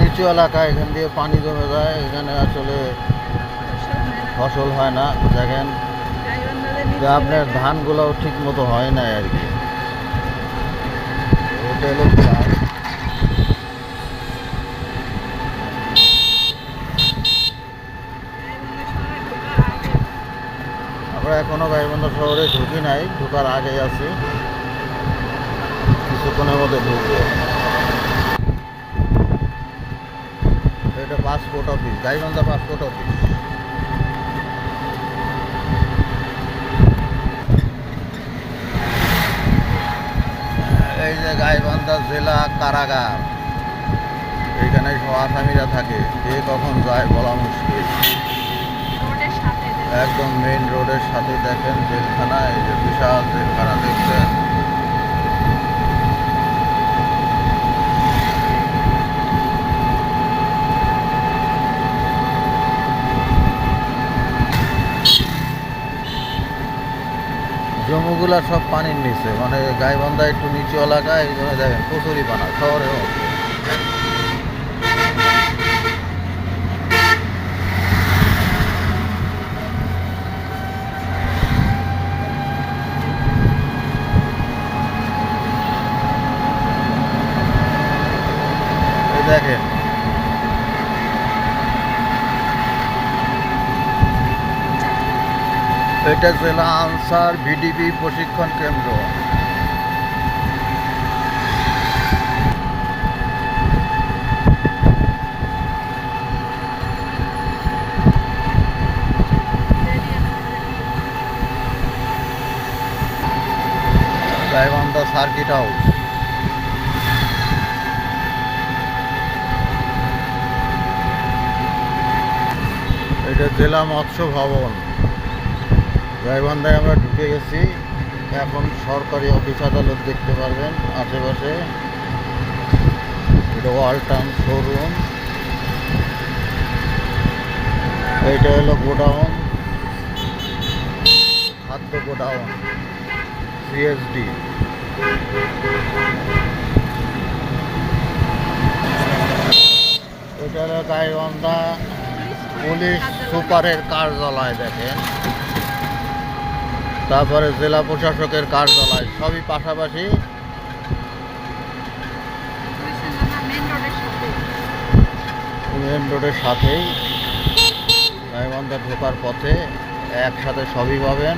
নিচু এলাকা, এখান দিয়ে পানি জমে যায়, এখানে আসলে ফসল হয় না, দেখেন। আপনার ধানগুলোও ঠিক মতো হয় না আর কি। এটা আমরা এখনও গাইবান্ধা শহরে ঢুকি নাই, ঢোকার আগেই আছি। কিছুক্ষণের মধ্যে ঢুকবো। এটা passport office Gaibandha passport office এই যে গাইবান্ধা জেলা কারাগার এখানে সব আসামিরা থাকে কে কখন যায় বলা মুশকিল। একদম মেইন রোডের সাথে দেখেন জেলখানা এই যে বিশাল জেলখানা জমিগুলা সব পানির নিচে মানে গাইবান্ধা একটু নিচু এলাকা এই জন্য দেখেন কচুরি পানা এই দেখেন এটা জেলা আনসার ভিডিপি প্রশিক্ষণ কেন্দ্র। Gaibandha circuit house. এটা জেলা মৎস্য ভবন। গাইবান্ধায় আমরা ঢুকে গেছি। এখন সরকারি অফিস আদালত দেখতে পারবেন আশেপাশে। এটা ওয়ালটাউন শোরুম। এইটা হলো গোডাউন। খাদ্য গোডাউন সিএসডি এটা হলো গাইবান্ধা পুলিশ সুপারের কার্যালয়, দেখেন। তারপরে জেলা প্রশাসকের কার্যালয়, সবই পাশাপাশি। মেন রোডের সাথেই। গাইবান্ধা ঢোকার পথে একসাথে সবই পাবেন।